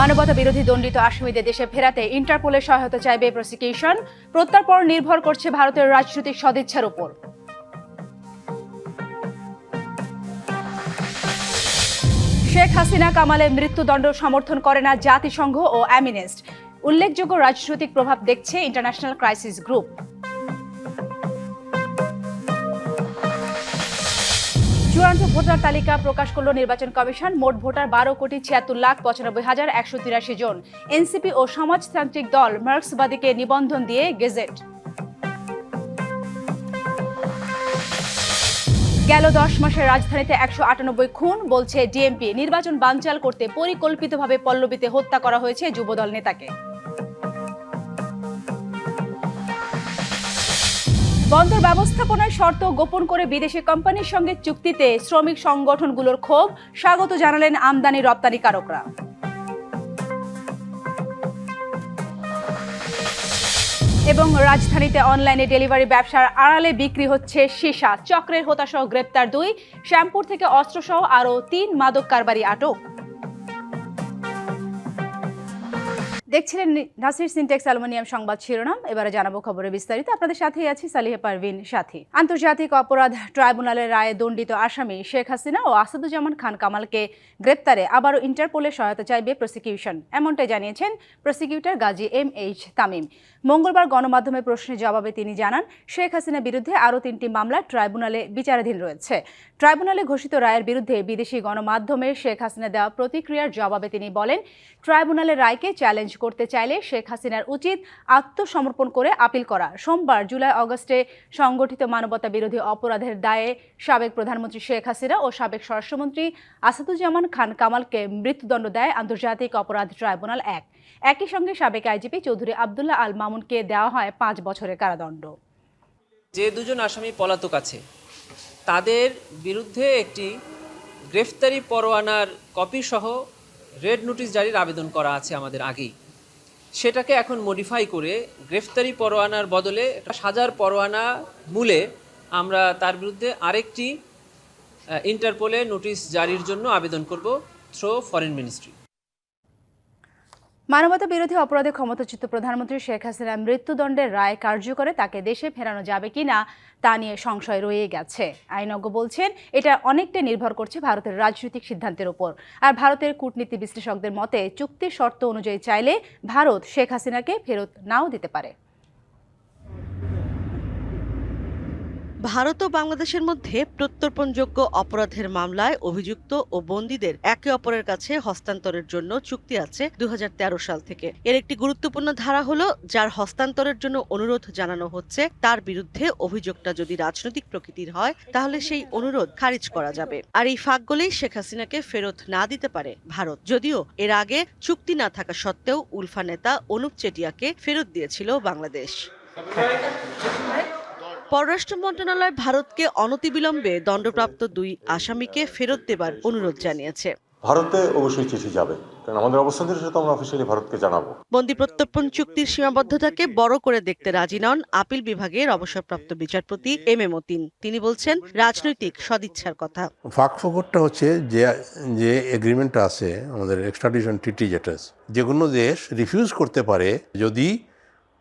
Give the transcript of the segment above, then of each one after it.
মানবতা বিরোধী দণ্ডিত আসামিদের দেশে ফেরাতে ইন্টারপোলের সহায়তা চাইবে প্রসিকিউশন। প্রত্যার্পণ নির্ভর করছে ভারতের রাজনৈতিক সদিচ্ছার উপর। শেখ হাসিনা কামালের মৃত্যুদণ্ড সমর্থন করে না জাতিসংঘ ও অ্যামিনেস্ট। উল্লেখযোগ্য রাজনৈতিক প্রভাব দেখছে ইন্টারন্যাশনাল ক্রাইসিস গ্রুপ। চূড়ান্ত ভোটার তালিকা প্রকাশ করল নির্বাচন কমিশন। মোট ভোটার বারো কোটি ছিয়াত্তর লাখ পঁচানব্বই হাজার একশো তিরাশি জন। এনসিপি ও সমাজতান্ত্রিক দল মার্ক্সবাদীকে নিবন্ধন দিয়ে গেজেট। গেল দশ মাসে রাজধানীতে একশো আটানব্বই খুন, বলছে ডিএমপি। নির্বাচন বানচাল করতে পরিকল্পিতভাবে পল্লবীতে হত্যা করা হয়েছে যুবদল নেতাকে। বন্দর ব্যবস্থাপনার শর্ত গোপন করে বিদেশি কোম্পানির সঙ্গে চুক্তিতে শ্রমিক সংগঠনগুলোর ক্ষোভ, স্বাগত জানালেন আমদানি রপ্তানিকারকরা এবং রাজধানীতে অনলাইনে ডেলিভারি ব্যবসার আড়ালে বিক্রি হচ্ছে সীসা, চক্রের হোতাসহ গ্রেপ্তার দুই, শ্যামপুর থেকে অস্ত্রসহ আরও তিন মাদক কারবারি আটক। দেখছিলেন নাসির সিনটেক্স অ্যালুমিনিয়াম সংবাদ শিরোনাম, এবারে জানাব খবরে বিস্তারিত। আপনাদের সাথেই আছি সালিহা পারভিন সাথী। আন্তর্জাতিক অপরাধ ট্রাইব্যুনালের রায়ে দণ্ডিত আসামি শেখ হাসিনা ও আসাদুজ্জামান খান কামালকে গ্রেপ্তারে আবারও ইন্টারপোলের সহায়তা চাইবে প্রসিকিউশন, এমনটাই জানিয়েছেন prosecutor Gazi M H Tamim. মঙ্গলবার গণমাধ্যমে প্রশ্নের জবাবে তিনি জানান, শেখ হাসিনার বিরুদ্ধে আরও তিনটি মামলা ট্রাইব্যুনালে বিচারাধীন রয়েছে। ট্রাইব্যুনালে ঘোষিত রায়ের বিরুদ্ধে বিদেশি গণমাধ্যমে শেখ হাসিনা দেওয়া প্রতিক্রিয়ার জবাবে তিনি বলেন, ট্রাইব্যুনালের রায়কে চ্যালেঞ্জ করতে চাইলে শেখ হাসিনার উচিত আত্মসমর্পণ করে আপিল করা। সোমবার, জুলাই, অগস্টে সংগঠিত মানবতা বিরোধী অপরাধের দায়ে সাবেক প্রধানমন্ত্রী শেখ হাসিনা ও সাবেক স্বরাষ্ট্রমন্ত্রী আসাদুজ্জামান খান কামালকে মৃত্যুদণ্ড দেয় আন্তর্জাতিক অপরাধ ট্রাইব্যুনাল এক। একই সঙ্গে সাবেক আইজিপি চৌধুরী আবদুল্লাহ আল মামুনকে দেওয়া হয় পাঁচ বছরের কারাদণ্ড। যে দুজন আসামি পলাতক আছে, তাদের বিরুদ্ধে একটি গ্রেফতারি পরোয়ানার কপি সহ রেড নোটিশ জারির আবেদন করা আছে আমাদের আগেই। সেটাকে এখন মডিফাই করে গ্রেফতারি পরোয়ানার বদলে একটা সাজার পরোয়ানা মূলে আমরা তার বিরুদ্ধে আরেকটি ইন্টারপোলে নোটিশ জারির জন্য আবেদন করব থ্রো ফরেন মিনিস্ট্রি মানবতা বিরোধী অপরাধে ক্ষমতাচ্যুত প্রধানমন্ত্রী শেখ হাসিনার মৃত্যুদণ্ডের রায় কার্যকরে তাকে দেশে ফেরানো যাবে কিনা তা নিয়ে সংশয় রয়ে গেছে। আইনজ্ঞ বলছেন, এটা অনেকটা নির্ভর করছে ভারতের রাজনৈতিক সিদ্ধান্তের উপর। আর ভারতের কূটনীতি বিশ্লেষকদের মতে, চুক্তির শর্ত অনুযায়ী চাইলে ভারত শেখ হাসিনাকে ফেরত নাও দিতে পারে। ভারত ও বাংলাদেশের মধ্যে প্রত্যর্পণযোগ্য অপরাধের মামলায় অভিযুক্ত ও বন্দীদের একে অপরের কাছে হস্তান্তরের জন্য চুক্তি আছে দু হাজার তেরো সাল থেকে। এর একটি গুরুত্বপূর্ণ ধারা হলো, যার হস্তান্তরের জন্য অনুরোধ জানানো হচ্ছে, তার বিরুদ্ধে অভিযোগটা যদি রাজনৈতিক প্রকৃতির হয়, তাহলে সেই অনুরোধ খারিজ করা যাবে। আর এই ফাঁকগুলোই শেখ হাসিনাকে ফেরত না দিতে পারে ভারত। যদিও এর আগে চুক্তি না থাকা সত্ত্বেও উলফা নেতা অনুপ চেটিয়াকে ফেরত দিয়েছিল বাংলাদেশ। পররাষ্ট্র মন্ত্রণালয় ভারতকে অনতিবিলম্বে দণ্ডপ্রাপ্ত দুই আসামিকে ফেরত দেবার অনুরোধ জানিয়েছে। ভারতে অবশ্যই চিঠি যাবে কারণ আমাদের অবস্থান থেকে সেটা আমরা অফিসিয়ালি ভারতকে জানাব। বন্দি প্রত্যর্পণ চুক্তির সীমাবদ্ধতাকে বড় করে দেখতে রাজি নন আপিল বিভাগের অবসরপ্রাপ্ত বিচারপতি এম এ মতিন। তিনি বলছেন রাজনৈতিক সদিচ্ছার কথা। ফাঁক ফোকরটা হচ্ছে যে যে এগ্রিমেন্টটা আছে আমাদের এক্সট্রাডিশন টিটি যেটা যে কোনো দেশ রিফিউজ করতে পারে যদি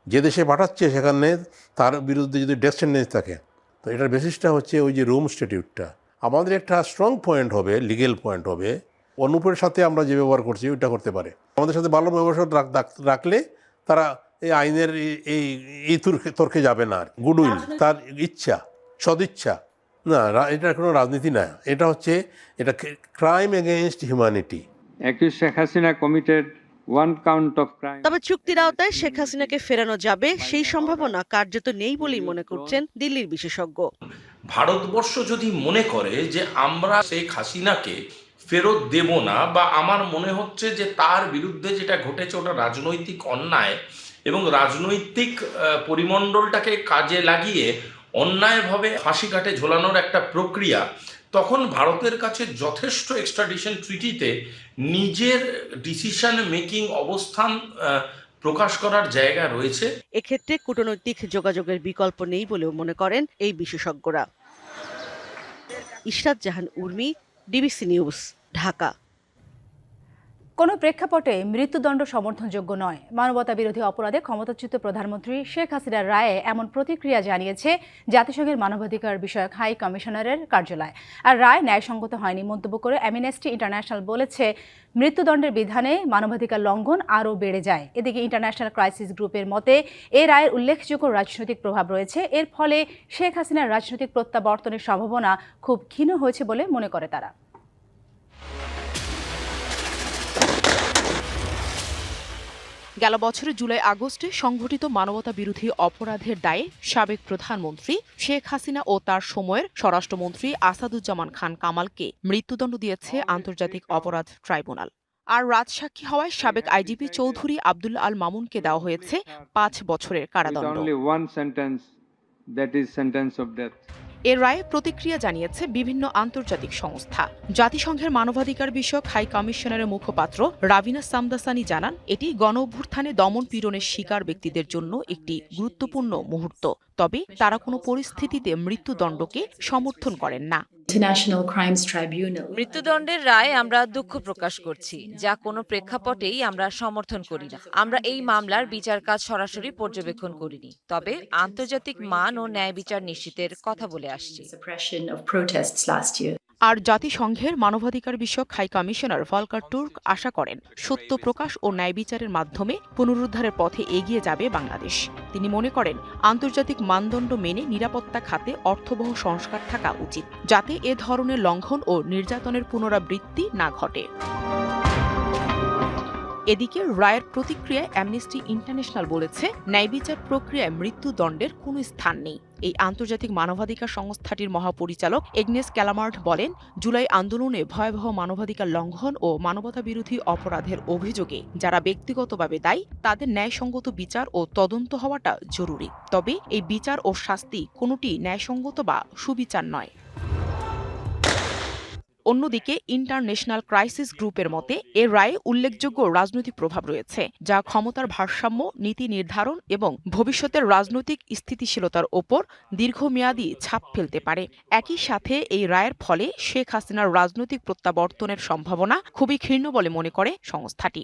যে দেশে পাঠাচ্ছে সেখানে তার বিরুদ্ধে যদি ডেথ সেন্টেন্স থাকে তো এটার বেসিসটা হচ্ছে ওই যে রোম স্ট্যাটিউটটা আমাদের একটা স্ট্রং পয়েন্ট হবে লিগেল পয়েন্ট হবে অনুপের সাথে আমরা যে ব্যবহার করছি ওইটা করতে পারে। আমাদের সাথে ভালো রাখ- রাখলে তারা এই আইনের এই- এই তুর্কে তর্কে যাবে না আর গুডউইল তার ইচ্ছা সদিচ্ছা। না রা- এটা কোনো রাজনীতি না। এটা হচ্ছে এটা crime against humanity accused Sheikh Hasina committed তবে চুক্তির আওতায় শেখ হাসিনাকে ফেরানো যাবে সেই সম্ভাবনা কার্যত নেই বলেই মনে করছেন দিল্লির বিশেষজ্ঞ। ভারতবর্ষ যদি মনে করে যে আমরা শেখ হাসিনাকে ফেরত দেব না বা আমার মনে হচ্ছে যে তার বিরুদ্ধে যেটা ঘটেছে ওটা রাজনৈতিক অন্যায় এবং রাজনৈতিক আহ, পরিমণ্ডলটাকে কাজে লাগিয়ে অন্যায়ভাবে ফাঁসি কাটে ঝোলানোর একটা প্রক্রিয়া তখন ভারতের কাছে যথেষ্ট এক্সট্রাডিশন ট্রিটিতে নিজের ডিসিশন মেকিং অবস্থান প্রকাশ করার জায়গা রয়েছে। এক্ষেত্রে কূটনৈতিক যোগাযোগের বিকল্প নেই বলেও মনে করেন এই বিশেষজ্ঞরা। Ishrat Jahan Urmi, DBC news, Dhaka. কোনো প্রেক্ষাপটে মৃত্যুদণ্ড সমর্থনযোগ্য নয়। মানবতা বিরোধী অপরাধে ক্ষমতাচ্যুত প্রধানমন্ত্রী শেখ হাসিনার রায়ে এমন প্রতিক্রিয়া জানিয়েছে জাতিসংঘের মানবাধিকার বিষয়ক হাই কমিশনারের কার্যালয়। আর রায় ন্যায়সঙ্গত হয়নি মন্তব্য করে অ্যামনেস্টি ইন্টারন্যাশনাল বলেছে, মৃত্যুদণ্ডের বিধানে মানবাধিকার লঙ্ঘন আরও বেড়ে যায়। এদিকে ইন্টারন্যাশনাল ক্রাইসিস গ্রুপের মতে, এ রায়ের উল্লেখযোগ্য রাজনৈতিক প্রভাব রয়েছে। এর ফলে শেখ হাসিনার রাজনৈতিক প্রত্যাবর্তনের সম্ভাবনা খুব ক্ষীণ হয়েছে বলে মনে করে তারা। গেল বছরের জুলাই আগস্টে সংঘটিত মানবতা বিরোধী অপরাধের দায়ে সাবেক প্রধানমন্ত্রী শেখ হাসিনা ও তার সময়ের স্বরাষ্ট্রমন্ত্রী আসাদুজ্জামান খান কামালকে মৃত্যুদণ্ড দিয়েছে আন্তর্জাতিক অপরাধ ট্রাইব্যুনাল। আর রাজসাক্ষী হওয়ায় সাবেক আইজিপি চৌধুরী আব্দুল আল মামুনকে দেওয়া হয়েছে পাঁচ বছরের কারাদণ্ড। এর রায়ে প্রতিক্রিয়া জানিয়েছে বিভিন্ন আন্তর্জাতিক সংস্থা। জাতিসংঘের মানবাধিকার বিষয়ক হাই কমিশনারের মুখপাত্র রাবিনা সামদাসানি জানান, এটি গণ অভ্যুত্থানে দমন পীড়নের শিকার ব্যক্তিদের জন্য একটি গুরুত্বপূর্ণ মুহূর্ত। তবে তারা কোনো পরিস্থিতিতে মৃত্যুদণ্ডকে সমর্থন করেন না। International Crimes Tribunal. মৃত্যুদণ্ডের রায় আমরা দুঃখ প্রকাশ করছি যা কোনো প্রেক্ষাপটেই আমরা সমর্থন করি না। আমরা এই মামলার বিচার কাজ সরাসরি পর্যবেক্ষণ করিনি তবে আন্তর্জাতিক মান ও ন্যায় বিচার নিশ্চিতের কথা বলে আসছি। আর জাতিসংঘের মানবাধিকার বিষয়ক হাই কমিশনার ভলকার টুর্ক আশা করেন, সত্য প্রকাশ ও ন্যায় বিচারের মাধ্যমে পুনরুদ্ধারের পথে এগিয়ে যাবে বাংলাদেশ। তিনি মনে করেন, আন্তর্জাতিক মানদণ্ড মেনে নিরাপত্তা খাতে অর্থবহ সংস্কার থাকা উচিত, যাতে এ ধরনের লঙ্ঘন ও নির্যাতনের পুনরাবৃত্তি না ঘটে। এদিকে রায়ের প্রতিক্রিয়ায় অ্যামনেস্টি ইন্টারন্যাশনাল বলেছে, ন্যায়বিচার প্রক্রিয়ায় মৃত্যুদণ্ডের কোনো স্থান নেই। এই আন্তর্জাতিক মানবাধিকার সংস্থাটির মহাপরিচালক এগনেস ক্যালামার্ট বলেন, জুলাই আন্দোলনে ভয়াবহ মানবাধিকার লঙ্ঘন ও মানবতা বিরোধী অপরাধের অভিযোগে যারা ব্যক্তিগতভাবে দায়ী, তাদের ন্যায়সঙ্গত বিচার ও তদন্ত হওয়াটা জরুরি। তবে এই বিচার ও শাস্তি কোনোটি ন্যায়সঙ্গত বা সুবিচার নয়। অন্যদিকে ইন্টারন্যাশনাল ক্রাইসিস গ্রুপের মতে এর রায়ে উল্লেখযোগ্য রাজনৈতিক প্রভাব রয়েছে যা ক্ষমতার ভারসাম্য নীতি নির্ধারণ এবং ভবিষ্যতের রাজনৈতিক স্থিতিশীলতার ওপর দীর্ঘমেয়াদী ছাপ ফেলতে পারে। একই সাথে এই রায়ের ফলে শেখ হাসিনার রাজনৈতিক প্রত্যাবর্তনের সম্ভাবনা খুবই ক্ষীণ বলে মনে করে সংস্থাটি।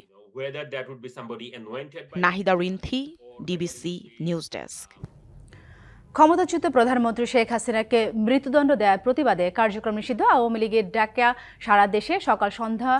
Nahida Rinthi DBC news desk ক্ষমতাচ্যুত প্রধানমন্ত্রী শেখ হাসিনাকে মৃত্যুদণ্ড দেওয়ার প্রতিবাদে কার্যক্রম নিষিদ্ধ। আওয়ামী লীগের ডাকা সারা দেশে সকাল সন্ধ্যা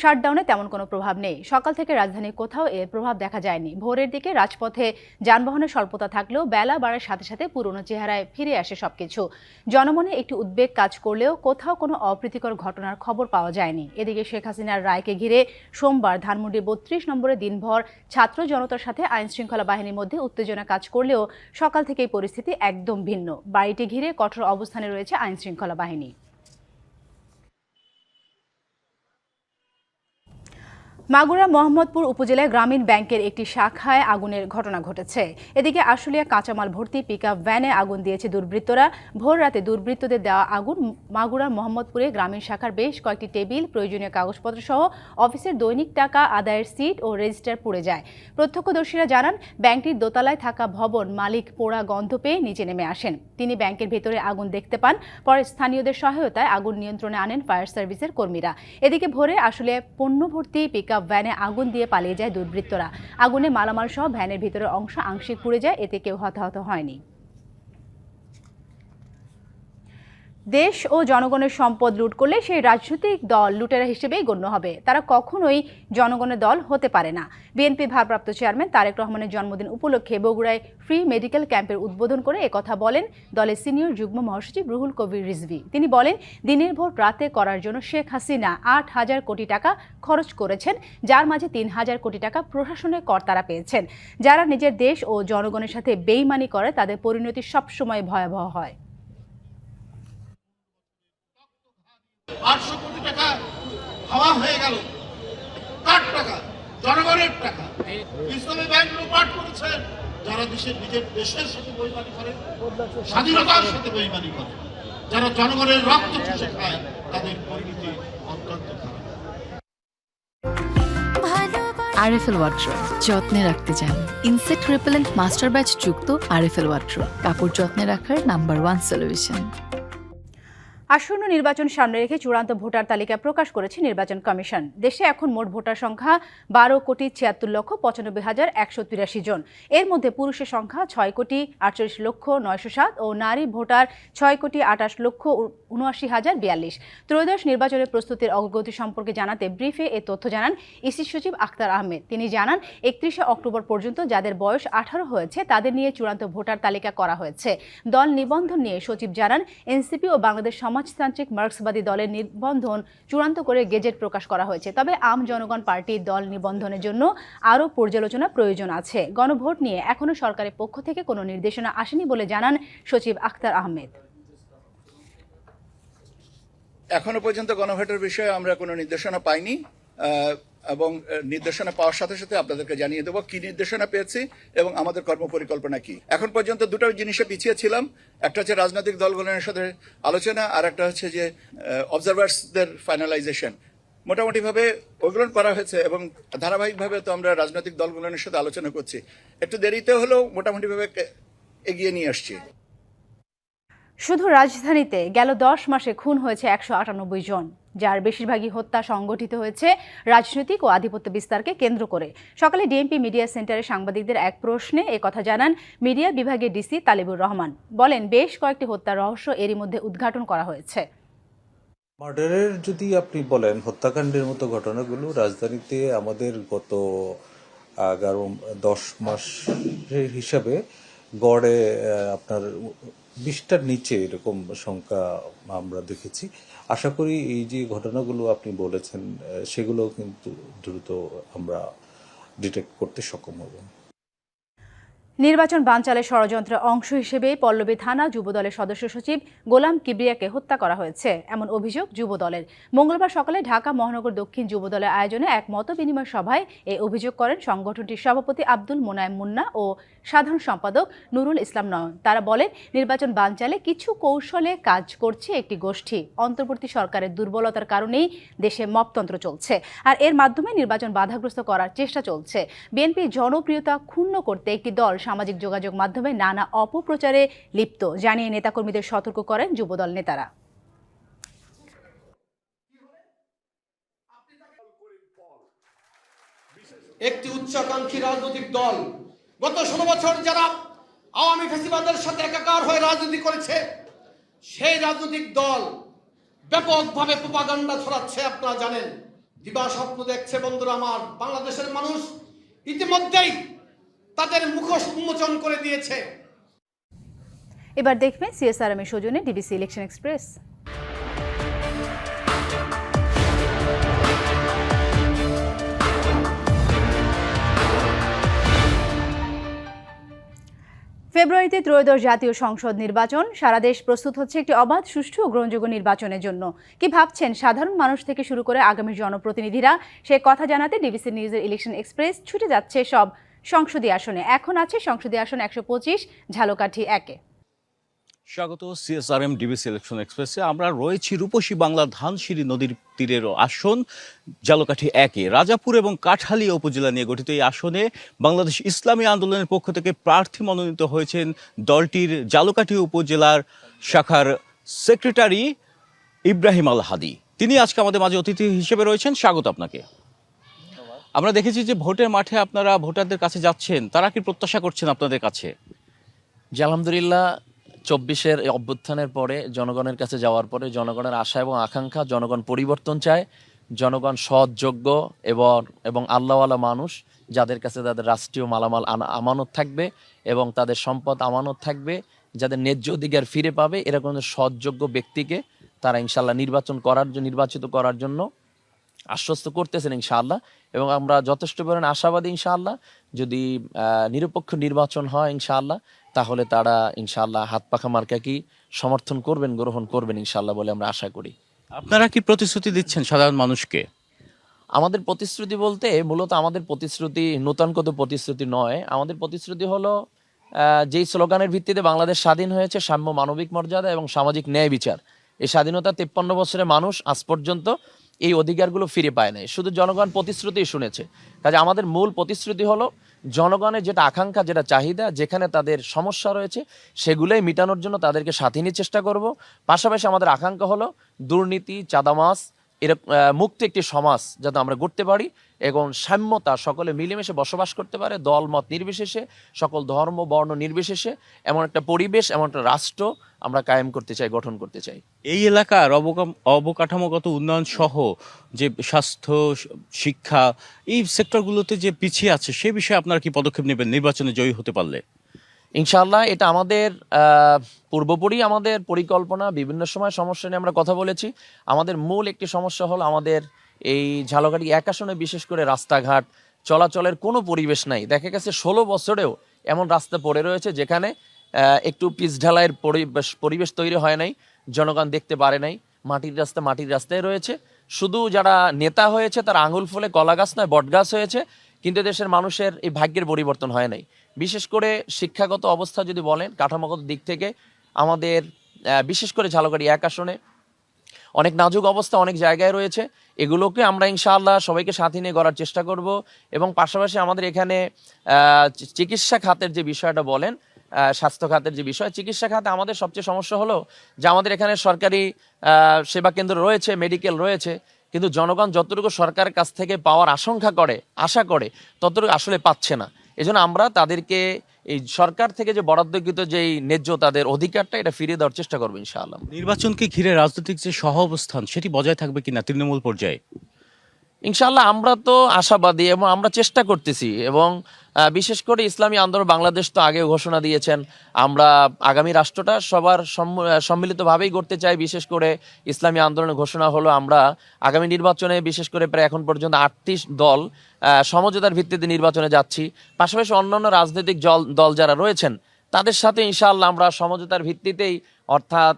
শাটডাউনে তেমন কোনো প্রভাব নেই। সকাল থেকে রাজধানীর কোথাও এর প্রভাব দেখা যায়নি। ভোরের দিকে রাজপথে যানবাহনের স্বল্পতা থাকলেও বেলা বাড়ার সাথে সাথে পুরনো চেহারায় ফিরে আসে সবকিছু। জনমনে একটি উদ্বেগ কাজ করলেও কোথাও কোনো অপ্রীতিকর ঘটনার খবর পাওয়া যায়নি। এদিকে শেখ হাসিনার রায়কে ঘিরে সোমবার ধানমন্ডি বত্রিশ নম্বরে দিনভর ছাত্র জনতার সাথে আইন শৃঙ্খলা বাহিনীর মধ্যে উত্তেজনা কাজ করলেও সকাল থেকেই পরিস্থিতি একদম ভিন্ন। বাড়িটি ঘিরে কঠোর অবস্থানে রয়েছে আইন শৃঙ্খলা বাহিনী। মাগুরা মোহাম্মদপুর উপজেলায় গ্রামীণ ব্যাংকের একটি শাখায় আগুনের ঘটনা ঘটেছে। এদিকে আশুলিয়া কাঁচামাল ভর্তি পিকআপ ভ্যানে আগুন দিয়েছে দুর্বৃত্তরা। ভোর রাতে দুর্বৃত্তদের দেওয়া আগুন মাগুরা মোহাম্মদপুরে গ্রামীণ শাখার বেশ কয়েকটি টেবিল, প্রয়োজনীয় কাগজপত্র সহ অফিসের দৈনিক টাকা, আদায়ের সিট ও রেজিস্টার পুড়ে যায়। প্রত্যক্ষদর্শীরা জানান, ব্যাংকটির দোতলায় থাকা ভবন মালিক পোড়া গন্ধ পেয়ে নিচে নেমে আসেন। তিনি ব্যাংকের ভেতরে আগুন দেখতে পান, পরে স্থানীয়দের সহায়তায় আগুন নিয়ন্ত্রণে আনেন ফায়ার সার্ভিসের কর্মীরা। এদিকে ভোরে আসলে পণ্য ভর্তি পিকআপ ভ্যানে আগুন দিয়ে পালিয়ে যায় দুর্বৃত্তরা। আগুনে মালামাল সহ ভ্যানের ভিতরের অংশ আংশিক পুড়ে যায়, এতে কেউ হতাহত হয়নি। দেশ ও জনগণের সম্পদ লুট করলে সেই রাজনৈতিক দল লুটেরা হিসেবেই গণ্য হবে। তারা কখনোই জনগণের দল হতে পারে না। বিএনপি ভারপ্রাপ্ত চেয়ারম্যান তারেক রহমানের জন্মদিন উপলক্ষে বগুড়ায় ফ্রি মেডিকেল ক্যাম্পের উদ্বোধন করে একথা বলেন দলের সিনিয়র যুগ্ম মহাসচিব রুহুল কবির রিজভি। তিনি বলেন, দিনের ভোট রাতে করার জন্য শেখ হাসিনা আট হাজার কোটি টাকা খরচ করেছেন, যার মাঝে তিন হাজার কোটি টাকা প্রশাসনের কর্তারা পেয়েছেন। যারা নিজের দেশ ও জনগণের সাথে বেইমানি করে, তাদের পরিণতি সবসময় ভয়াবহ হয়। আটশো কোটি টাকা হাওয়া হয়ে গেল। কার টাকা, জনগণের টাকা। ইসলামী ব্যাংক লুপাট করেছেন যারা দেশের নিজের দেশের সাথে বইমানি করে, স্বাধীনতার সাথে বইমানি করে, যারা জনগণের রক্ত চুষে খায়, তাদের পরিণতি অত্যন্ত খারাপ। আরএফএল ওয়াট্রো যত্নে রাখতে চান। ইনসেক্ট রিপেলেন্ট মাস্টার ব্যাচ যুক্ত আরএফএল ওয়াট্রো কাপড় যত্নে রাখার নাম্বার ওয়ান সলিউশন। আসন্ন নির্বাচন সামনে রেখে চূড়ান্ত ভোটার তালিকা প্রকাশ করেছে নির্বাচন কমিশন। দেশে এখন মোট ভোটার সংখ্যা বারো কোটি ছিয়াত্তর লক্ষ পঁচানব্বই হাজার একশো তিরাশি জন। এর মধ্যে পুরুষের সংখ্যা ছয় কোটি আটচল্লিশ লক্ষ নয়শো সাত ও নারী ভোটার ছয় কোটি আটাশ লক্ষ উনআশি হাজার বিয়াল্লিশ। ত্রয়োদশ নির্বাচনের প্রস্তুতির অগ্রগতি সম্পর্কে জানাতে ব্রিফে এ তথ্য জানান ইসি সচিব আখতার আহমেদ। তিনি জানান, একত্রিশে অক্টোবর পর্যন্ত যাদের বয়স আঠারো হয়েছে তাদের নিয়ে চূড়ান্ত ভোটার তালিকা করা হয়েছে। দল নিবন্ধন নিয়ে সচিব জানান, এনসিপি ও বাংলাদেশ সমাজতান্ত্রিক মার্ক্সবাদী দলের নিবন্ধন চূড়ান্ত করে গেজেট প্রকাশ করা হয়েছে। তবে আম জনগণ পার্টির দল নিবন্ধনের জন্য আরও পর্যালোচনা প্রয়োজন আছে। গণভোট নিয়ে এখনও সরকারের পক্ষ থেকে কোনো নির্দেশনা আসেনি বলে জানান সচিব আখতার আহমেদ। এখনও পর্যন্ত গণভোটের বিষয়ে আমরা কোনো নির্দেশনা পাইনি। এবং নির্দেশনা পাওয়ার সাথে সাথে আপনাদেরকে জানিয়ে দেবো কি নির্দেশনা পেয়েছি এবং আমাদের কর্মপরিকল্পনা কি। এখন পর্যন্ত দুটো জিনিসে পিছিয়ে ছিলাম। একটা হচ্ছে রাজনৈতিক দলগুলোর সাথে আলোচনা, আর একটা হচ্ছে যে অবজারভার্সদের ফাইনালাইজেশন মোটামুটিভাবে ওগুলো করা হয়েছে এবং ধারাবাহিকভাবে তো আমরা রাজনৈতিক দলগুলোর সাথে আলোচনা করছি। একটু দেরিতে হলেও মোটামুটিভাবে এগিয়ে নিয়ে আসছি। শুধু রাজধানীতে গেল দশ মাসে খুন হয়েছে একশো আটানব্বই জন, যার বেশিরভাগই হত্যা সংগঠিত হয়েছে রাজনৈতিক ও আধিপত্য বিস্তারকে কেন্দ্র করে। সকালে ডিএমপি মিডিয়া সেন্টারে সাংবাদিকদের এক প্রশ্নে এ কথা জানান মিডিয়া বিভাগের ডিসি তালিবুর রহমান। বলেন, বেশ কয়েকটি হত্যার রহস্য এরই মধ্যে উদ্ঘাটন করা হয়েছে। মার্ডারের যদি আপনি বলেন, হত্যাকাণ্ডের মতো ঘটনাগুলো রাজধানীতে আমাদের গত এগারো দশ মাসের হিসাবে গড়ে আপনার বিশটার নিচে এরকম সংখ্যা আমরা দেখেছি। আশা করি এই যে ঘটনাগুলো আপনি বলেছেন সেগুলো কিন্তু দ্রুত আমরা ডিটেক্ট করতে সক্ষম হব। নির্বাচন বানচালের ষড়যন্ত্রের অংশ হিসেবে পল্লবী থানা যুবদলের সদস্য সচিব গোলাম কিবরিয়াকে হত্যা করা হয়েছে। এমন অভিযোগ যুবদলের মঙ্গলবার সকালে ঢাকা মহানগর দক্ষিণ যুবদলের আয়োজনে এক মত বিনিময় সভায় এই অভিযোগ করেন সংগঠনটির সভাপতি আব্দুল মোনায়েম মুন্না ও সাধারণ সম্পাদক নুরুল ইসলাম নয়ন। তারা বলেন, নির্বাচন বানচালে কিছু কৌশলে কাজ করছে একটি গোষ্ঠী। অন্তর্বর্তী সরকারের দুর্বলতার কারণেই দেশে মপতন্ত্র চলছে আর এর মাধ্যমে নির্বাচন বাধাগ্রস্ত করার চেষ্টা চলছে। বিএনপি জনপ্রিয়তা ক্ষুণ্ণ করতে একটি দল সামাজিক যোগাযোগ মাধ্যমে নানা অপপ্রচারে লিপ্ত। জানিয়ে নেতাকর্মীদের সতর্ক করেন যুবদল নেতারা। একটি উচ্চাকাঙ্ক্ষী রাজনৈতিক দল গত ষোলো বছর যারা আওয়ামী ফেসিবাদের সাথে একাকার হয়ে রাজনীতি করেছে, সেই রাজনৈতিক দল ব্যাপকভাবে প্রপাগান্ডা ছড়াচ্ছে, আপনারা জানেন। দিবা স্বপ্ন দেখছে বন্ধুরা আমার, বাংলাদেশের মানুষ ইতিমধ্যেই তাদের মুখোশ উন্মোচন করে দিয়েছে। এবার দেখবেন সিএসআরএম এর সৌজন্যে ডিবিসি ইলেকশন এক্সপ্রেস ফেব্রুয়ারিতে ত্রয়োদশ জাতীয় সংসদ নির্বাচন। সারা দেশ প্রস্তুত হচ্ছে একটি অবাধ, সুষ্ঠু ও গ্রহণযোগ্য নির্বাচনের জন্য। কি ভাবছেন সাধারণ মানুষ থেকে শুরু করে আগামী জনপ্রতিনিধিরা? সে কথা জানাতে ডিবিসি নিউজের ইলেকশন এক্সপ্রেস ছুটে যাচ্ছে সব সংসদীয় আসনে। এখন আছে সংসদীয় আসন একশো পঁচিশ, ঝালকাঠি একে। স্বাগত সিএসআরএম ডিবিসি ইলেকশন এক্সপ্রেসে আমরা রয়েছি রূপসী বাংলার ধানসিঁড়ি নদীর তীরের আসন জালকাঠি একে। রাজাপুর এবং কাঠালিয়া উপজেলা নিয়ে গঠিত এই আসনে বাংলাদেশ ইসলামী আন্দোলনের পক্ষ থেকে প্রার্থী মনোনীত হয়েছেন দলটির জালকাঠি উপজেলার শাখার সেক্রেটারি ইব্রাহিম আল হাদি তিনি আজকে আমাদের মাঝে অতিথি হিসেবে রয়েছেন। স্বাগত আপনাকে। আমরা দেখেছি যে ভোটের মাঠে আপনারা ভোটারদের কাছে যাচ্ছেন, তারা কি প্রত্যাশা করছেন আপনাদের কাছে? জি, আলহামদুলিল্লাহ, চব্বিশের অভ্যুত্থানের পরে, জনগণের কাছে যাওয়ার পরে, জনগণের আশা এবং আকাঙ্ক্ষা, জনগণ পরিবর্তন চায়, জনগণ সৎ যোগ্য এবং এবং আল্লাহওয়ালা মানুষ, যাদের কাছে তাদের রাষ্ট্রীয় মালামাল আমানত থাকবে এবং তাদের সম্পদ আমানত থাকবে, যাদের ন্যায্য অধিকার ফিরে পাবে এরকম সৎযোগ্য ব্যক্তিকে তারা ইনশাল্লাহ নির্বাচন করার জন্য নির্বাচিত করার জন্য আশ্বস্ত করতেছেন ইনশাআল্লাহ এবং আমরা যথেষ্ট পরিমাণে আশাবাদী ইনশাআল্লাহ। যদি নিরপেক্ষ নির্বাচন হয় ইনশাআল্লাহ তাহলে তারা ইনশাআল্লাহ হাত পাখা মার্কাকি সমর্থন করবেন গ্রহণ করবেন ইনশাআল্লাহ বলে আমরা আশা করি। আপনারা কি প্রতিশ্রুতি দিচ্ছেন সাধারণ মানুষকে? আমাদের প্রতিশ্রুতি বলতে মূলত আমাদের প্রতিশ্রুতি নূতন কত প্রতিশ্রুতি নয়। আমাদের প্রতিশ্রুতি হলো যেই স্লোগানের ভিত্তিতে বাংলাদেশ স্বাধীন হয়েছে সাম্য মানবিক মর্যাদা এবং সামাজিক ন্যায় বিচার। এই স্বাধীনতা তেপ্পান্ন বছরের মানুষ আজ পর্যন্ত এই অধিকারগুলো ফিরে পায় নাই। শুধু জনগণ প্রতিশ্রুতি শুনেছে। কাজে আমাদের মূল প্রতিশ্রুতি হলো, জনগণের যেটা আকাঙ্ক্ষা, যেটা চাহিদা, যেখানে তাদের সমস্যা রয়েছে, সেগুলোই মেটানোর জন্য তাদেরকে সাথে নিয়ে চেষ্টা করব। পাশাপাশি আমাদের আকাঙ্ক্ষা হলো, দুর্নীতি চাঁদামাস এরকম মুক্ত একটি সমাজ যাতে আমরা গড়তে পারি। এবং সাম্যতা সকলে মিলেমিশে বসবাস করতে পারে দল মত নির্বিশেষে সকল ধর্ম বর্ণ নির্বিশেষে এমন একটা পরিবেশ এমন একটা রাষ্ট্র আমরা কায়েম করতে চাই গঠন করতে চাই। এই এলাকার অবকাঠামোগত উন্নয়ন সহ যে স্বাস্থ্য শিক্ষা এই সেক্টরগুলোতে যে পিছিয়ে আছে সে বিষয়ে আপনারা কি পদক্ষেপ নেবেন? নির্বাচনে জয়ী হতে পারলে। ইনশাআল্লাহ এটা আমাদের পূর্বপরই আমাদের পরিকল্পনা বিভিন্ন সময় সমস্যা নিয়ে আমরা কথা বলেছি। আমাদের মূল একটি সমস্যা হলো আমাদের এই ঝালকাঠি এক আসনে বিশেষ করে রাস্তাঘাট, চলাচলের কোনো পরিবেশ নাই। দেখা গেছে ষোলো বছরেও এমন রাস্তা পড়ে রয়েছে যেখানে একটু পিচ ঢালাইয়ের পরিবেশ পরিবেশ তৈরি হয় নাই, জনগণ দেখতে পারে নাই, মাটির রাস্তা মাটির রাস্তায় রয়েছে। শুধু যারা নেতা হয়েছে তার আঙুল ফলে কলা গাছ নয়, বট গাছ হয়েছে, কিন্তু দেশের মানুষের এই ভাগ্যের পরিবর্তন হয় নাই। বিশেষ করে শিক্ষাগত অবস্থা যদি বলেন, কাঠামোগত দিক থেকে আমাদের বিশেষ করে ঝালকাঠি এক আসনে অনেক নাজুক অবস্থা, অনেক জায়গায় রয়েছে। এগুলোকে আমরা ইনশাআল্লাহ সবাইকে সাথে নিয়ে গড়ার চেষ্টা করব এবং পাশাপাশি আমাদের এখানে চিকিৎসা খাতের যে বিষয়টা বলেন স্বাস্থ্য খাতের যে বিষয়, চিকিৎসা খাতে আমাদের সবচেয়ে সমস্যা হলো যে আমাদের এখানে সরকারি সেবা কেন্দ্র রয়েছে, মেডিকেল রয়েছে, কিন্তু জনগণ যতটুকু সরকারের কাছ থেকে পাওয়ার আশঙ্কা করে, আশা করে, ততটুকু আসলে পাচ্ছে না। এজন্য আমরা তাদেরকে এই সরকার থেকে যে বরাদ্দকৃত যেই ন্যায্য তাদের অধিকারটা, এটা ফিরিয়ে দেওয়ার চেষ্টা করব ইনশাআল্লাহ। নির্বাচনকে ঘিরে রাজনৈতিক যে সহ অবস্থান সেটি বজায় থাকবে কিনা তৃণমূল পর্যায়ে? ইনশাআল্লাহ আমরা তো আশাবাদী এবং আমরা চেষ্টা করতেছি এবং বিশেষ করে ইসলামী আন্দোলন বাংলাদেশ তো আগে ঘোষণা দিয়েছেন। আমরা আগামী রাষ্ট্রটা সবার সম্মিলিতভাবেই করতে চাই। বিশেষ করে ইসলামী আন্দোলনের ঘোষণা হলো আমরা আগামী নির্বাচনে বিশেষ করে প্রায় এখন পর্যন্ত আটটি দল সমঝোতার ভিত্তিতে নির্বাচনে যাচ্ছি। পাশাপাশি অন্যান্য রাজনৈতিক দল যারা রয়েছেন, তাদের সাথে ইনশাআল্লাহ আমরা সমঝোতার ভিত্তিতেই অর্থাৎ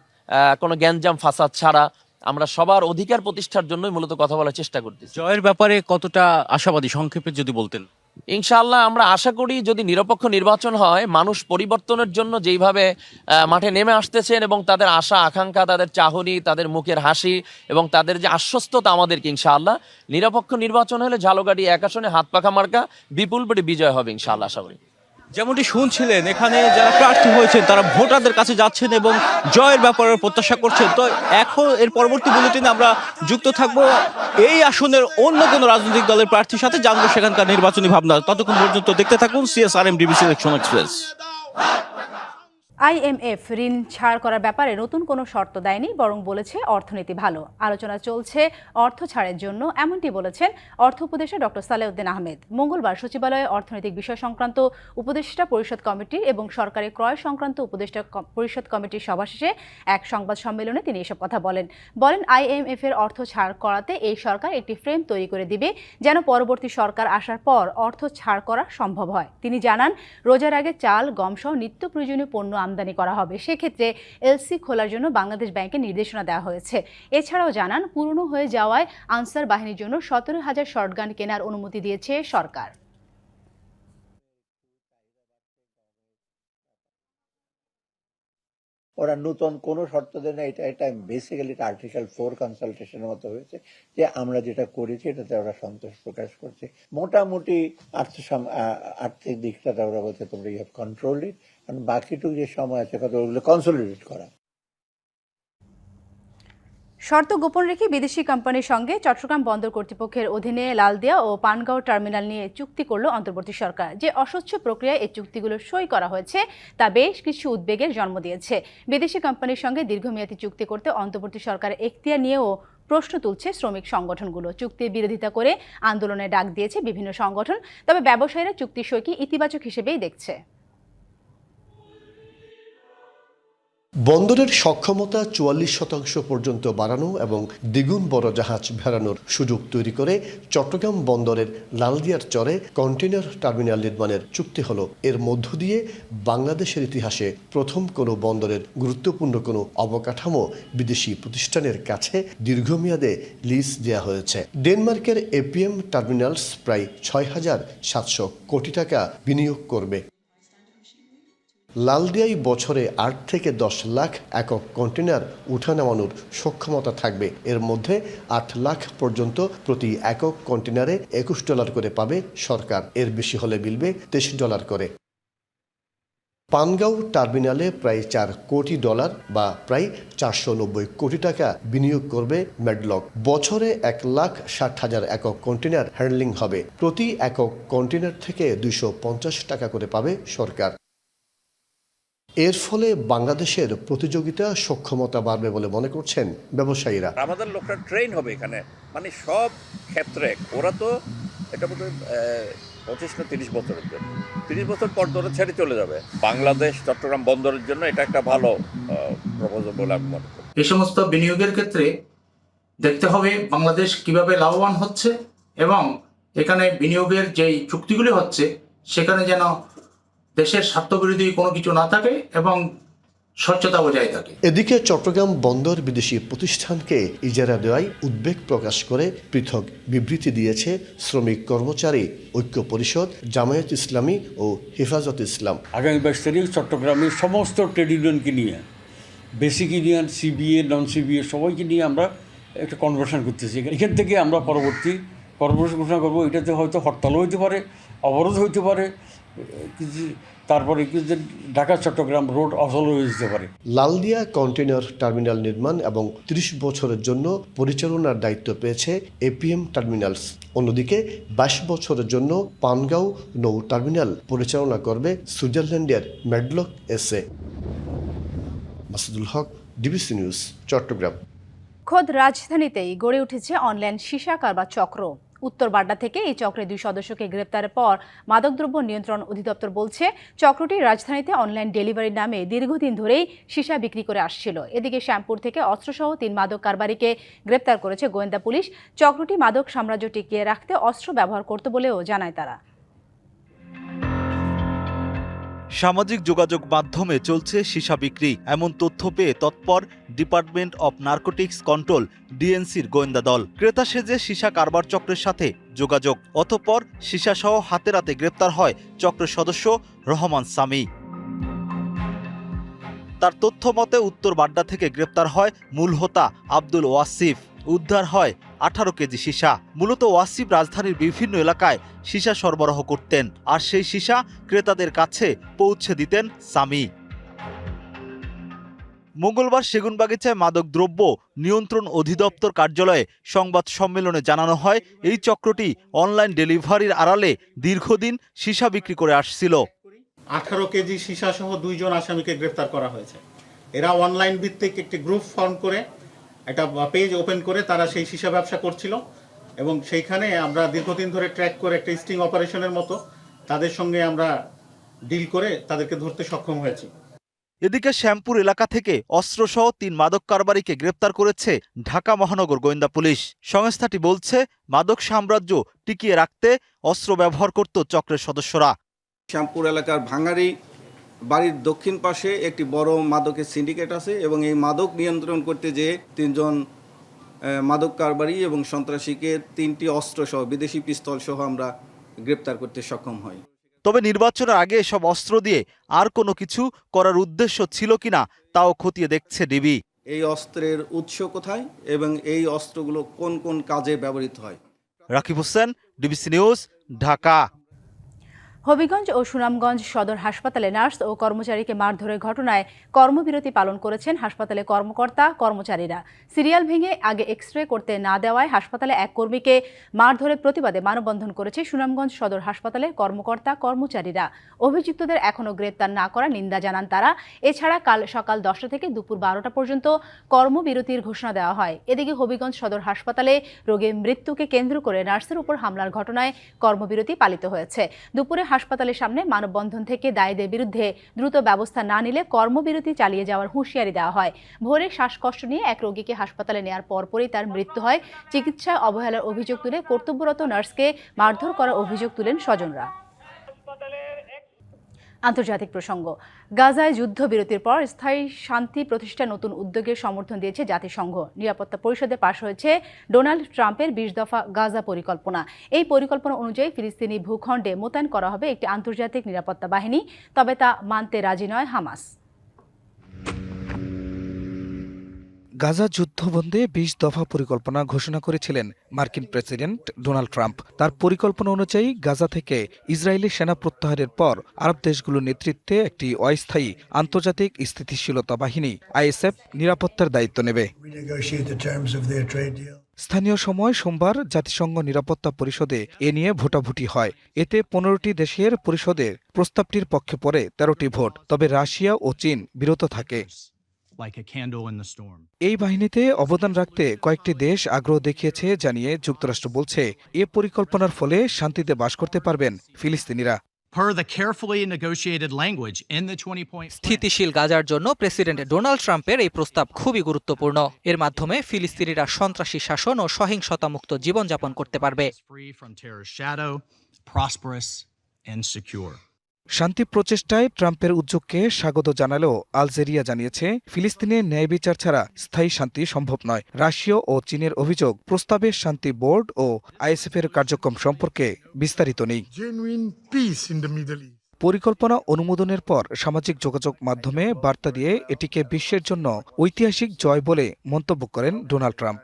কোনো গ্যাঞ্জাম ফাসাদ ছাড়া আমরা সবার অধিকার প্রতিষ্ঠার জন্য মূলত কথা বলার চেষ্টা করতেছি। জয়ের ব্যাপারে কতটা আশাবাদী? সংক্ষেপে যদি বলতেন। ইনশাআল্লাহ আমরা আশা করি যদি নিরপেক্ষ নির্বাচন হয় মানুষ পরিবর্তনের জন্য যেইভাবে আহ, মাঠে নেমে আসতেছেন এবং তাদের আশা আকাঙ্ক্ষা তাদের চাহনি তাদের মুখের হাসি এবং তাদের যে আশ্বস্ততা আমাদেরকে ইনশাআল্লাহ নিরপেক্ষ নির্বাচন হলে ঝালগাড়ি এক আসনে হাত পাখা মার্কা বিপুল বিজয় হবে ইনশাআল্লাহ আশা করি। যেমনটি শুনছিলেন, এখানে যারা প্রার্থী হয়েছেন, তারা ভোটারদের কাছে যাচ্ছেন এবং জয়ের ব্যাপারে প্রত্যাশা করছেন। তো এখন এর পরবর্তী বুলেটিনে আমরা যুক্ত থাকব এই আসনের অন্য কোনো রাজনৈতিক দলের প্রার্থীর সাথে জানব সেখানকার নির্বাচনী ভাবনা ততক্ষণ পর্যন্ত দেখতে থাকুন CSRM DBC election express IMF ঋণ ছাড় করার ব্যাপারে নতুন কোনো শর্ত দেয়নি, বরং বলেছে অর্থনীতি ভালো। আলোচনা চলছে অর্থ ছাড়ের জন্য, এমনটি বলেছেন অর্থ উপদেষ্টা ডক্টর সালেউদ্দিন আহমেদ। মঙ্গলবার সচিবালয়ে অর্থনৈতিক বিষয় সংক্রান্ত উপদেষ্টা পরিষদ কমিটি এবং সরকারি ক্রয় সংক্রান্ত উপদেষ্টা পরিষদ কমিটির সভা শেষে এক সংবাদ সম্মেলনে তিনি এসব কথা বলেন। বলেন আইএমএফ এর অর্থ ছাড় করাতে এই সরকার একটি ফ্রেম তৈরি করে দিবে, যেন পরবর্তী সরকার আসার পর অর্থ ছাড় করা সম্ভব হয়। তিনি জানান, রোজার আগে চাল গমসহ নিত্য প্রয়োজনীয় পণ্য আমদানি করা হবে। সেক্ষেত্রে এলসি খোলার জন্য বাংলাদেশ ব্যাংকে নির্দেশনা দেওয়া হয়েছে। এছাড়াও জানান, পুরনো হয়ে যাওয়ায় আনসার বাহিনীর জন্য সতেরো হাজার শর্টগান কেনার অনুমতি দিয়েছে সরকার। ওরা নতুন কোনো শর্ত দেয় না। এটা এটা বেসিক্যালি এটা আর্টিকেল ফোর কনসালটেশনের মতো হয়েছে যে আমরা যেটা করেছি এটাতে ওরা সন্তোষ প্রকাশ করছে। মোটামুটি আর্থ আর্থিক দিকটাতে ওরা বলছে তোমরা ইউ হ্যাভ কন্ট্রোল ইট কারণ বাকিটুকু যে সময় আছে কথা ওগুলো কনসলিডেট করা। শর্ত গোপন রেখে বিদেশি কোম্পানির সঙ্গে চট্টগ্রাম বন্দর কর্তৃপক্ষের অধীনে লালদিয়া ও পানগাঁও টার্মিনাল নিয়ে চুক্তি করল অন্তর্বর্তী সরকার। যে অস্বচ্ছ প্রক্রিয়ায় এই চুক্তিগুলো সই করা হয়েছে, তা বেশ কিছু উদ্বেগের জন্ম দিয়েছে। বিদেশি কোম্পানির সঙ্গে দীর্ঘমেয়াদী চুক্তি করতে অন্তর্বর্তী সরকার এখতিয়ার নিয়েও প্রশ্ন তুলছে শ্রমিক সংগঠনগুলো। চুক্তির বিরোধিতা করে আন্দোলনের ডাক দিয়েছে বিভিন্ন সংগঠন, তবে ব্যবসায়ীরা চুক্তি সইকে ইতিবাচক হিসেবেই দেখছে। বন্দরের সক্ষমতা চুয়াল্লিশ শতাংশ পর্যন্ত বাড়ানো এবং দ্বিগুণ বড় জাহাজ ভেড়ানোর সুযোগ তৈরি করে চট্টগ্রাম বন্দরের লালদিয়ার চরে কন্টেনার টার্মিনাল নির্মাণের চুক্তি হলো। এর মধ্য দিয়ে বাংলাদেশের ইতিহাসে প্রথম কোনো বন্দরের গুরুত্বপূর্ণ কোনো অবকাঠামো বিদেশি প্রতিষ্ঠানের কাছে দীর্ঘমেয়াদে লিজ দেওয়া হয়েছে। ডেনমার্কের এপিএম টার্মিনালস প্রায় ছয় হাজার সাতশো কোটি টাকা বিনিয়োগ করবে। লালদিয়ায় বছরে আট থেকে দশ লাখ একক কন্টেনার উঠা নামানোর সক্ষমতা থাকবে। এর মধ্যে আট লাখ পর্যন্ত প্রতি একক কন্টেনারে একুশ ডলার করে পাবে সরকার। এর বেশি হলে মিলবে তেইশ ডলার করে। পানগাঁও টার্মিনালে প্রায় চার কোটি ডলার বা প্রায় চারশো নব্বই কোটি টাকা বিনিয়োগ করবে ম্যাডলক। বছরে এক লাখ ষাট হাজার একক কন্টেনার হ্যান্ডলিং হবে। প্রতি একক কন্টেনার থেকে দুইশো পঞ্চাশ টাকা করে পাবে সরকার। এর ফলে বাংলাদেশের প্রতিযোগিতা সক্ষমতা বাড়বে বলে মনে করছেন ব্যবসায়ীরা। আমাদের লোকটা ট্রেন হবে এখানে। মানে সব ক্ষেত্রে ওরা তো এটা বোধ পঁচিশ না তিরিশ বছরের জন্য। তিরিশ বছর পর ধরে ছেড়ে চলে যাবে। বাংলাদেশ চট্টগ্রাম বন্দরের জন্য এটা একটা ভালো প্রপোজাল বলে আমি মনে করি। এই সমস্ত বিনিয়োগের ক্ষেত্রে দেখতে হবে বাংলাদেশ কীভাবে লাভবান হচ্ছে এবং এখানে বিনিয়োগের যেই চুক্তিগুলি হচ্ছে সেখানে যেন দেশের স্বার্থবিরোধী কোনো কিছু না থাকে এবং স্বচ্ছতা বজায় থাকে। এদিকে চট্টগ্রাম বন্দর বিদেশি প্রতিষ্ঠানকে ইজারা দেওয়ায় উদ্বেগ প্রকাশ করে পৃথক বিবৃতি দিয়েছে শ্রমিক কর্মচারী ঐক্য পরিষদ জামায়াত ইসলামী ও হেফাজত ইসলাম। আগামী বাইশ তারিখ চট্টগ্রামের সমস্ত ট্রেড ইউনিয়নকে নিয়ে basic union CBA non CBA সবাইকে নিয়ে আমরা একটা কনভার্সন করতেছি। এখান থেকে আমরা পরবর্তী কর্মসূচি ঘোষণা করব। এটাতে হয়তো হরতালও হইতে পারে অবরোধ হইতে পারে কিছু তারপরে কিছু ঢাকা চট্টগ্রাম রোড অচল হয়ে যেতে পারে। লালদিয়া কন্টেনার টার্মিনাল নির্মাণ এবং ৩০ বছরের জন্য পরিচালনার দায়িত্ব পেয়েছে এপিএম টার্মিনালস অন্যদিকে বাইশ বছরের জন্য পানগাঁও নৌ টার্মিনাল পরিচালনা করবে সুইজারল্যান্ডের Medlog SA Masudul Haque DBC news Chattogram. খোদ রাজধানীতেই গড়ে উঠেছে অনলাইন সীসা কারবার চক্র। উত্তর বাড্ডা থেকে এই চক্রের দুই সদস্যকে গ্রেপ্তারের পর মাদকদ্রব্য নিয়ন্ত্রণ অধিদপ্তর বলছে, চক্রটি রাজধানীতে অনলাইন ডেলিভারির নামে দীর্ঘদিন ধরেই সীসা বিক্রি করে আসছিল। এদিকে শ্যামপুর থেকে অস্ত্রসহ তিন মাদক কারবারিকে গ্রেপ্তার করেছে গোয়েন্দা পুলিশ। চক্রটি মাদক সাম্রাজ্য টিকিয়ে রাখতে অস্ত্র ব্যবহার করত বলেও জানায় তারা। সামাজিক যোগাযোগ মাধ্যমে চলছে সীসা বিক্রি। এমন তথ্য পেয়ে তৎপর ডিপার্টমেন্ট অব নার্কোটিক্স কন্ট্রোল, ডিএনসির গোয়েন্দা দল। ক্রেতা সেজে সীসা কারবার চক্রের সাথে যোগাযোগ। অতঃপর সীসাসহ হাতে রাতে গ্রেপ্তার হয় চক্রের সদস্য রহমান সামি। তার তথ্য মতে উত্তর বাড্ডা থেকে গ্রেপ্তার হয় মূল হোতা আব্দুল ওয়াসিফ। উদ্ধার হয় আঠারো কেজি সীসা। মূলত ওয়াসিফ রাজধানীর বিভিন্ন এলাকায় সীসা সরবরাহ করতেন আর সেই সীসা ক্রেতাদের কাছে পৌঁছে দিতেন সামি মঙ্গলবার সেগুনবাগিচায় মাদক দ্রব্য নিয়ন্ত্রণ অধিদপ্তর কার্যালয়ে সংবাদ সম্মেলনে জানানো হয়, এই চক্রটি অনলাইন ডেলিভারির আড়ালে দীর্ঘদিন সীসা বিক্রি করে আসছিল। আঠারো কেজি সীসা সহ দুইজন আসামিকে গ্রেফতার করা হয়েছে। এরা অনলাইন ভিত্তিক একটি গ্রুপ ফর্ম করে একটা পেজ ওপেন করে তারা সেই সীসা ব্যবসা করছিল এবং সেইখানে আমরা দীর্ঘদিন ধরে ট্র্যাক করে একটা স্টিং অপারেশনের মতো তাদের সঙ্গে আমরা ডিল করে তাদেরকে ধরতে সক্ষম হয়েছি। এদিকে শ্যামপুর এলাকা থেকে অস্ত্রসহ তিন মাদক কারবারিকে গ্রেপ্তার করেছে ঢাকা মহানগর গোয়েন্দা পুলিশ। সংস্থাটি বলছে মাদক সাম্রাজ্য টিকিয়ে রাখতে অস্ত্র ব্যবহার করত চক্রের সদস্যরা। শ্যামপুর এলাকার ভাঙারি বাড়ির দক্ষিণ পাশে একটি বড় মাদকের সিন্ডিকেট আছে এবং এই মাদক নিয়ন্ত্রণ করতে যে তিনজন মাদক কারবারি এবং সন্ত্রাসীকে তিনটি অস্ত্র সহ বিদেশি পিস্তল সহ আমরা গ্রেপ্তার করতে সক্ষম হই। তবে নির্বাচনের আগে এসব অস্ত্র দিয়ে আর কোনো কিছু করার উদ্দেশ্য ছিল কিনা তাও খতিয়ে দেখছে ডিবি। এই অস্ত্রের উৎস কোথায় এবং এই অস্ত্রগুলো কোন কোন কাজে ব্যবহৃত হয়? Rakib Hossain DBC news Dhaka. Habiganj ও সুনামগঞ্জ সদর হাসপাতালে নার্স ও কর্মচারীকে মারধরের ঘটনায় কর্মবিরতি পালন করেছেন হাসপাতালে কর্মকর্তা, কর্মচারীরা। সিরিয়াল ভেঙে আগে এক্স রে করতে না দেওয়ায় হাসপাতালে এক কর্মীকে মারধরের প্রতিবাদে মানববন্ধন করেছে সুনামগঞ্জ সদর হাসপাতালের কর্মকর্তা, কর্মচারীরা। অভিযুক্তদের এখনও গ্রেপ্তার না করা নিন্দা জানান তারা। এছাড়া কাল সকাল দশটা থেকে দুপুর বারোটা পর্যন্ত কর্মবিরতির ঘোষণা দেওয়া হয়। এদিকে হবিগঞ্জ সদর হাসপাতালে রোগীর মৃত্যুকে কেন্দ্র করে নার্সের উপর হামলার ঘটনায় কর্মবিরতি পালিত হয়েছে। দুপুরে হাসপাতালের সামনে মানববন্ধন থেকে দায়ীদের বিরুদ্ধে দ্রুত ব্যবস্থা না নিলে কর্মবিরতি চালিয়ে যাওয়ার হুঁশিয়ারি দেওয়া হয়। ভোরে শ্বাসকষ্ট নিয়ে এক রোগীকে হাসপাতালে নেওয়ার পরপরই তার মৃত্যু হয়। চিকিৎসায় অবহেলার অভিযোগ তুলে কর্তব্যরত নার্সকে মারধর করার অভিযোগ তুলেন স্বজনরা। আন্তর্জাতিক প্রসঙ্গ। গাজায় যুদ্ধবিরতির পর স্থায়ী শান্তি প্রতিষ্ঠা নতুন উদ্যোগের সমর্থন দিয়েছে জাতিসংঘ। নিরাপত্তা পরিষদে পাশ হয়েছে ডোনাল্ড ট্রাম্পের বিশ দফা গাজা পরিকল্পনা। এই পরিকল্পনা অনুযায়ী ফিলিস্তিনি ভূখণ্ডে মোতায়েন করা হবে একটি আন্তর্জাতিক নিরাপত্তা বাহিনী, তবে তা মানতে রাজি নয় হামাস। গাজা যুদ্ধবন্ধে বিশ দফা পরিকল্পনা ঘোষণা করেছিলেন মার্কিন প্রেসিডেন্ট ডোনাল্ড ট্রাম্প। তার পরিকল্পনা অনুযায়ী গাজা থেকে ইসরায়েলি সেনা প্রত্যাহারের পর আরব দেশগুলোর নেতৃত্বে একটি অস্থায়ী আন্তর্জাতিক স্থিতিশীলতা বাহিনী আইএসএফ নিরাপত্তার দায়িত্ব নেবে। স্থানীয় সময় সোমবার জাতিসংঘ নিরাপত্তা পরিষদে এ নিয়ে ভোটাভুটি হয়। এতে পনেরোটি দেশের পরিষদের প্রস্তাবটির পক্ষে পড়ে তেরোটি ভোট। তবে রাশিয়া ও চীন বিরত থাকে। এই বাহিনীতে অবদান রাখতে কয়েকটি দেশ আগ্রহ দেখিয়েছে জানিয়ে যুক্তরাষ্ট্র বলছে এ পরিকল্পনার ফলে শান্তিতে বাস করতে পারবেন ফিলিস্তিনিরা। স্থিতিশীল গাজার জন্য প্রেসিডেন্ট ডোনাল্ড ট্রাম্পের এই প্রস্তাব খুবই গুরুত্বপূর্ণ। এর মাধ্যমে ফিলিস্তিনিরা সন্ত্রাসী শাসন ও সহিংসতামুক্ত জীবনযাপন করতে পারবে। শান্তি প্রচেষ্টায় ট্রাম্পের উদ্যোগকে স্বাগত জানালেও আলজেরিয়া জানিয়েছে ফিলিস্তিনে ন্যায় বিচার ছাড়া স্থায়ী শান্তি সম্ভব নয়। রাশিয়া ও চীনের অভিযোগ প্রস্তাবে শান্তি বোর্ড ও আইএসএফের কার্যক্রম সম্পর্কে বিস্তারিত নেই। পরিকল্পনা অনুমোদনের পর সামাজিক যোগাযোগ মাধ্যমে বার্তা দিয়ে এটিকে বিশ্বের জন্য ঐতিহাসিক জয় বলে মন্তব্য করেন ডোনাল্ড ট্রাম্প।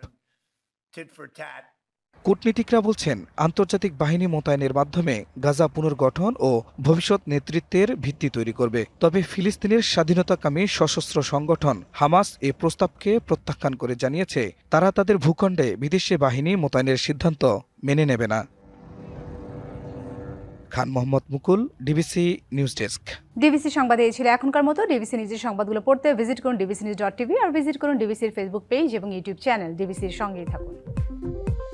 কূটনীতিকরা বলছেন, আন্তর্জাতিক বাহিনী মোতায়েনের মাধ্যমে গাজা পুনর্গঠন ও ভবিষ্যৎ নেতৃত্বের ভিত্তি তৈরি করবে। তবে ফিলিস্তিনের স্বাধীনতাকামী সশস্ত্র সংগঠন হামাস এ প্রস্তাবকে প্রত্যাখ্যান করে জানিয়েছে, তারা তাদের ভূখণ্ডে বিদেশি বাহিনী মোতায়েনের সিদ্ধান্ত মেনে নেবে না। Khan Mohammad Mukul, DBC news desk. DBC সংবাদে এই ছিল এখনকার মতো। ডিবিসি নিউজের সংবাদগুলো পড়তে ভিজিট করুন ডিবিসি নিউজ ডট টিভি আর ভিজিট করুন ডিবিসির ফেসবুক পেজ এবং ইউটিউব চ্যানেল। ডিবিসির সঙ্গেই থাকুন।